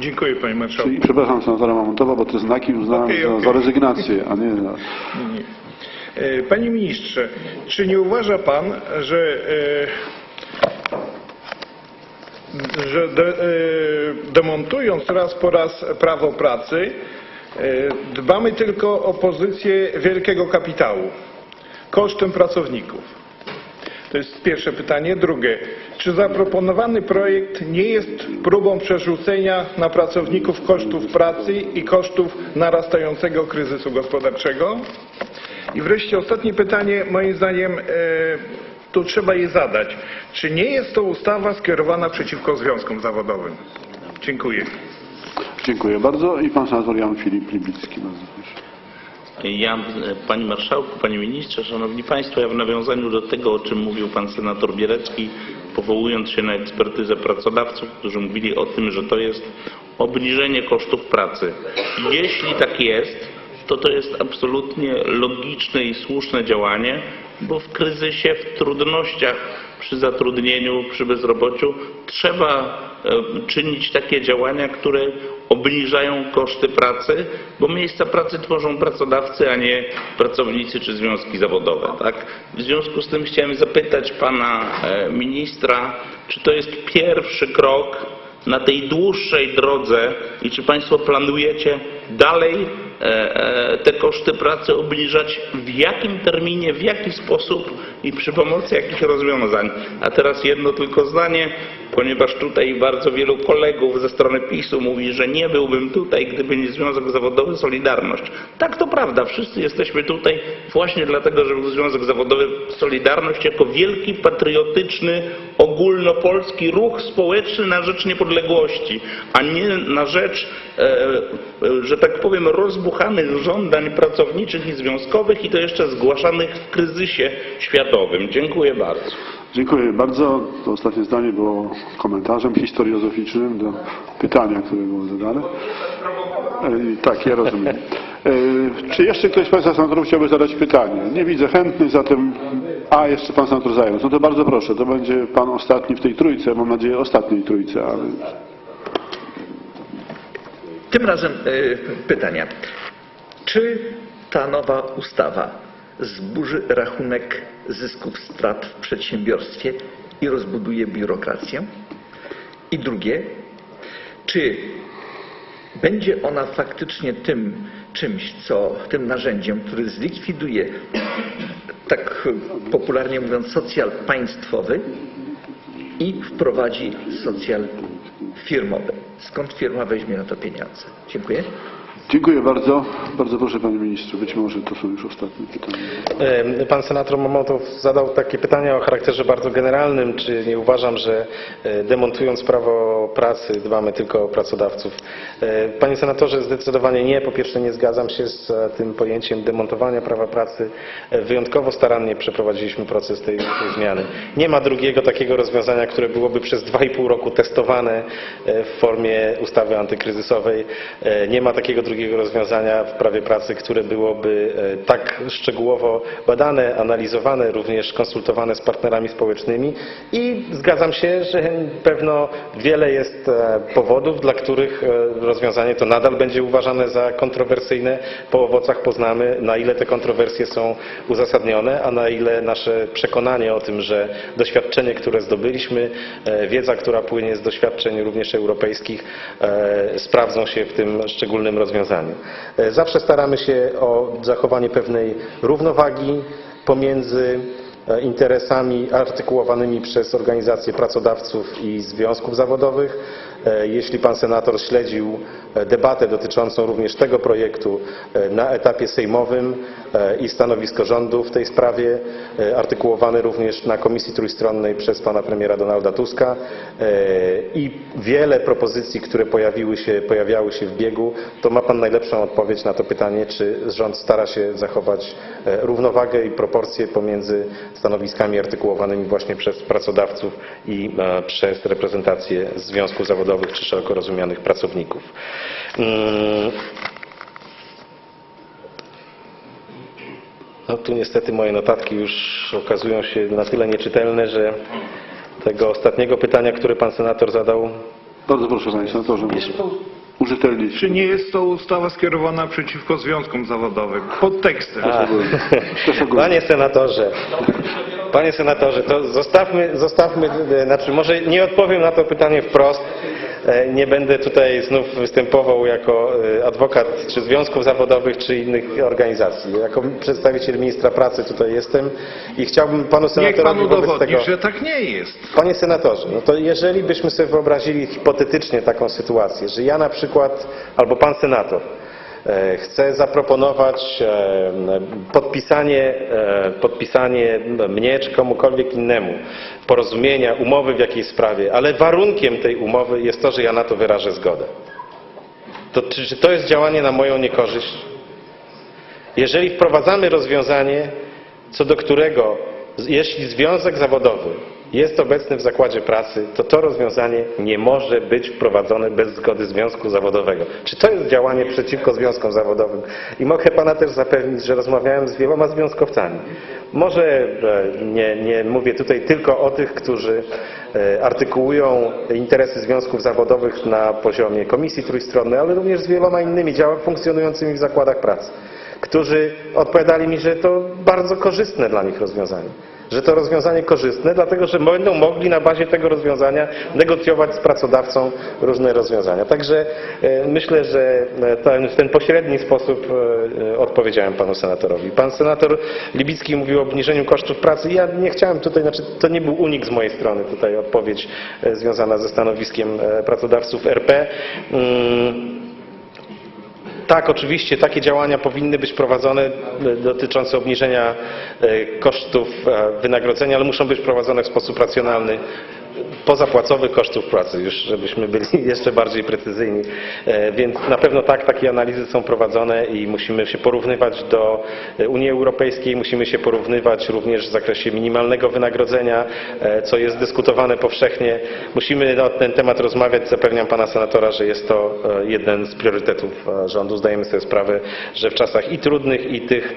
Dziękuję panie marszałku. Czyli, przepraszam senatora Mamontowa, bo te znaki uznałem Okej, za, okej. za rezygnację, a nie za... E, Panie ministrze, czy nie uważa pan, że, e, że de, e, demontując raz po raz prawo pracy, dbamy tylko o pozycję wielkiego kapitału kosztem pracowników? To jest pierwsze pytanie. Drugie, czy zaproponowany projekt nie jest próbą przerzucenia na pracowników kosztów pracy i kosztów narastającego kryzysu gospodarczego? I wreszcie ostatnie pytanie, moim zdaniem, e, tu trzeba je zadać. Czy nie jest to ustawa skierowana przeciwko związkom zawodowym? Dziękuję. Dziękuję bardzo. I pan senator Jan Filip Libicki. Bardzo. Ja, e, Panie Marszałku, Panie Ministrze, Szanowni Państwo, ja w nawiązaniu do tego, o czym mówił Pan Senator Bierecki, powołując się na ekspertyzę pracodawców, którzy mówili o tym, że to jest obniżenie kosztów pracy. Jeśli tak jest, to to jest absolutnie logiczne i słuszne działanie, bo w kryzysie, w trudnościach przy zatrudnieniu, przy bezrobociu trzeba e, czynić takie działania, które obniżają koszty pracy, bo miejsca pracy tworzą pracodawcy, a nie pracownicy czy związki zawodowe. Tak? W związku z tym chciałem zapytać pana e, ministra, czy to jest pierwszy krok na tej dłuższej drodze i czy Państwo planujecie dalej te koszty pracy obniżać, w jakim terminie, w jaki sposób i przy pomocy jakich rozwiązań. A teraz jedno tylko zdanie, ponieważ tutaj bardzo wielu kolegów ze strony PiSu mówi, że nie byłbym tutaj, gdyby nie Związek Zawodowy Solidarność. Tak, to prawda, wszyscy jesteśmy tutaj właśnie dlatego, że był Związek Zawodowy Solidarność jako wielki, patriotyczny, ogólnopolski ruch społeczny na rzecz niepodległości, a nie na rzecz, e, e, że tak powiem, rozbuchanych żądań pracowniczych i związkowych i to jeszcze zgłaszanych w kryzysie światowym. Dziękuję bardzo. Dziękuję bardzo. To ostatnie zdanie było komentarzem historiozoficznym do pytania, które było zadane. E, Tak, ja rozumiem. E, Czy jeszcze ktoś z Państwa senatorów chciałby zadać pytanie? Nie widzę chętnych, zatem... A, jeszcze Pan senator Zając. No to bardzo proszę, to będzie Pan ostatni w tej trójce, mam nadzieję ostatniej trójce, ale... Tym razem y, pytania. Czy ta nowa ustawa zburzy rachunek zysków strat w przedsiębiorstwie i rozbuduje biurokrację? I drugie, czy będzie ona faktycznie tym czymś, co tym narzędziem, który zlikwiduje, tak popularnie mówiąc, socjal państwowy i wprowadzi socjal firmowy. Skąd firma weźmie na to pieniądze? Dziękuję. Dziękuję bardzo. Bardzo proszę Panie Ministrze, być może to są już ostatnie pytania. Pan senator Momotow zadał takie pytania o charakterze bardzo generalnym, czy nie uważam, że e, demontując prawo pracy dbamy tylko o pracodawców. E, Panie senatorze, zdecydowanie nie. Po pierwsze nie zgadzam się z e, tym pojęciem demontowania prawa pracy. Wyjątkowo starannie przeprowadziliśmy proces tej, tej zmiany. Nie ma drugiego takiego rozwiązania, które byłoby przez dwa i pół roku testowane w formie ustawy antykryzysowej. Nie ma takiego drugiego rozwiązania w prawie pracy, które byłoby e, tak szczegółowo badane, analizowane, również konsultowane z partnerami społecznymi i zgadzam się, że pewno wiele jest e, powodów, dla których e, rozwiązanie to nadal będzie uważane za kontrowersyjne. Po owocach poznamy, na ile te kontrowersje są uzasadnione, a na ile nasze przekonanie o tym, że doświadczenie, które zdobyliśmy, wiedza, która płynie z doświadczeń również europejskich, sprawdzą się w tym szczególnym rozwiązaniu. E, Zawsze staramy się o zachowanie pewnej równowagi pomiędzy e, interesami artykułowanymi przez organizacje pracodawców i związków zawodowych. E, Jeśli pan senator śledził e, debatę dotyczącą również tego projektu e, na etapie sejmowym i stanowisko rządu w tej sprawie, artykułowane również na Komisji Trójstronnej przez pana premiera Donalda Tuska i wiele propozycji, które pojawiły się, pojawiały się w biegu, to ma pan najlepszą odpowiedź na to pytanie, czy rząd stara się zachować równowagę i proporcje pomiędzy stanowiskami artykułowanymi właśnie przez pracodawców i przez reprezentacje związków zawodowych czy szeroko rozumianych pracowników. Mm. No tu niestety moje notatki już okazują się na tyle nieczytelne, że tego ostatniego pytania, które pan senator zadał, Bardzo proszę Panie Senatorze, użytelnić. Czy nie jest to ustawa skierowana przeciwko związkom zawodowym? Podtekstem. A. Panie senatorze, panie senatorze, to zostawmy, zostawmy, e, znaczy może nie odpowiem na to pytanie wprost. E, Nie będę tutaj znów występował jako e, adwokat czy związków zawodowych, czy innych organizacji. Jako przedstawiciel ministra pracy tutaj jestem i chciałbym panu Niech senatorowi pan wobec tego... że tak nie jest. Panie senatorze, no to jeżeli byśmy sobie wyobrazili hipotetycznie taką sytuację, że ja na przykład, albo pan senator, e, chce zaproponować e, podpisanie, e, podpisanie mnie czy komukolwiek innemu porozumienia, umowy w jakiejś sprawie, ale warunkiem tej umowy jest to, że ja na to wyrażę zgodę. To czy, czy to jest działanie na moją niekorzyść? Jeżeli wprowadzamy rozwiązanie, co do którego, jeśli związek zawodowy jest obecny w zakładzie pracy, to to rozwiązanie nie może być wprowadzone bez zgody związku zawodowego. Czy to jest działanie przeciwko związkom zawodowym? I mogę pana też zapewnić, że rozmawiałem z wieloma związkowcami. Może nie, nie mówię tutaj tylko o tych, którzy e, artykułują interesy związków zawodowych na poziomie komisji trójstronnej, ale również z wieloma innymi działach funkcjonującymi w zakładach pracy którzy odpowiadali mi, że to bardzo korzystne dla nich rozwiązanie. Że to rozwiązanie korzystne, dlatego że będą mogli na bazie tego rozwiązania negocjować z pracodawcą różne rozwiązania. Także e, myślę, że e, ten, w ten pośredni sposób e, odpowiedziałem panu senatorowi. Pan senator Libicki mówił o obniżeniu kosztów pracy. Ja nie chciałem tutaj, znaczy to nie był unik z mojej strony tutaj odpowiedź związana ze stanowiskiem pracodawców RP. Tak, oczywiście takie działania powinny być prowadzone dotyczące obniżenia e, kosztów e, wynagrodzenia, ale muszą być prowadzone w sposób racjonalny pozapłacowych kosztów pracy, już żebyśmy byli jeszcze bardziej precyzyjni. E, Więc na pewno tak, takie analizy są prowadzone i musimy się porównywać do e, Unii Europejskiej, musimy się porównywać również w zakresie minimalnego wynagrodzenia, e, co jest dyskutowane powszechnie. Musimy na ten temat rozmawiać. Zapewniam pana senatora, że jest to jeden z priorytetów rządu. Zdajemy sobie sprawę, że w czasach i trudnych, i tych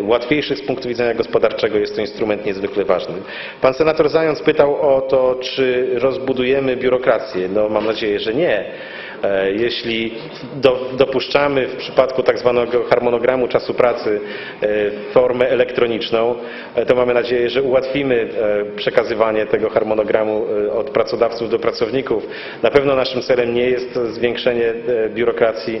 łatwiejszych z punktu widzenia gospodarczego jest to instrument niezwykle ważny. Pan senator Zając pytał o to, czy rozbudujemy biurokrację. No mam nadzieję, że nie. E, Jeśli do, dopuszczamy w przypadku tak zwanego harmonogramu czasu pracy e, formę elektroniczną, e, to mamy nadzieję, że ułatwimy przekazywanie tego harmonogramu od pracodawców do pracowników. Na pewno naszym celem nie jest zwiększenie biurokracji.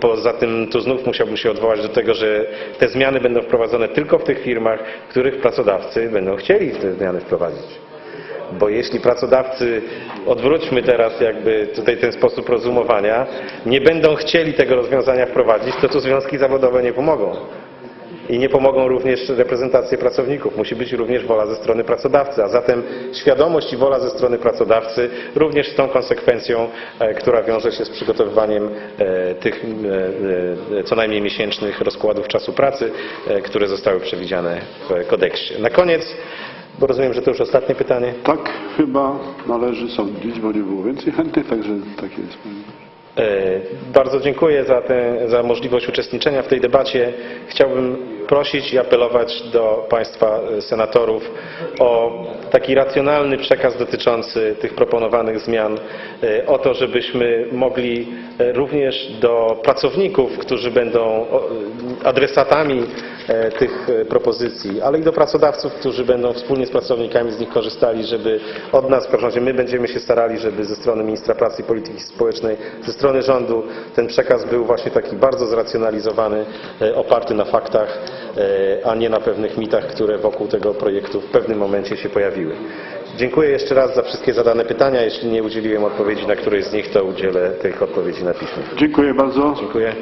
Poza tym tu znów musiałbym się odwołać do tego, że te zmiany będą wprowadzone tylko w tych firmach, w których pracodawcy będą chcieli te zmiany wprowadzić. Bo jeśli pracodawcy, odwróćmy teraz jakby tutaj ten sposób rozumowania, nie będą chcieli tego rozwiązania wprowadzić, to tu związki zawodowe nie pomogą. I nie pomogą również reprezentacje pracowników. Musi być również wola ze strony pracodawcy, a zatem świadomość i wola ze strony pracodawcy również z tą konsekwencją, e, która wiąże się z przygotowywaniem e, tych e, co najmniej miesięcznych rozkładów czasu pracy, które zostały przewidziane w kodeksie. Na koniec, bo rozumiem, że to już ostatnie pytanie. Tak chyba należy sądzić, bo nie było więcej chętnych, także takie jest. E, Bardzo dziękuję za, tę, za możliwość uczestniczenia w tej debacie. Chciałbym prosić i apelować do Państwa e, senatorów o taki racjonalny przekaz dotyczący tych proponowanych zmian, e, o to, żebyśmy mogli e, również do pracowników, którzy będą adresatami tych propozycji, ale i do pracodawców, którzy będą wspólnie z pracownikami z nich korzystali, żeby od nas, w każdym razie my będziemy się starali, żeby ze strony Ministra Pracy i Polityki Społecznej, ze strony rządu ten przekaz był właśnie taki bardzo zracjonalizowany, oparty na faktach, a nie na pewnych mitach, które wokół tego projektu w pewnym momencie się pojawiły. Dziękuję jeszcze raz za wszystkie zadane pytania. Jeśli nie udzieliłem odpowiedzi na któreś z nich, to udzielę tych odpowiedzi na piśmie. Dziękuję bardzo. Dziękuję.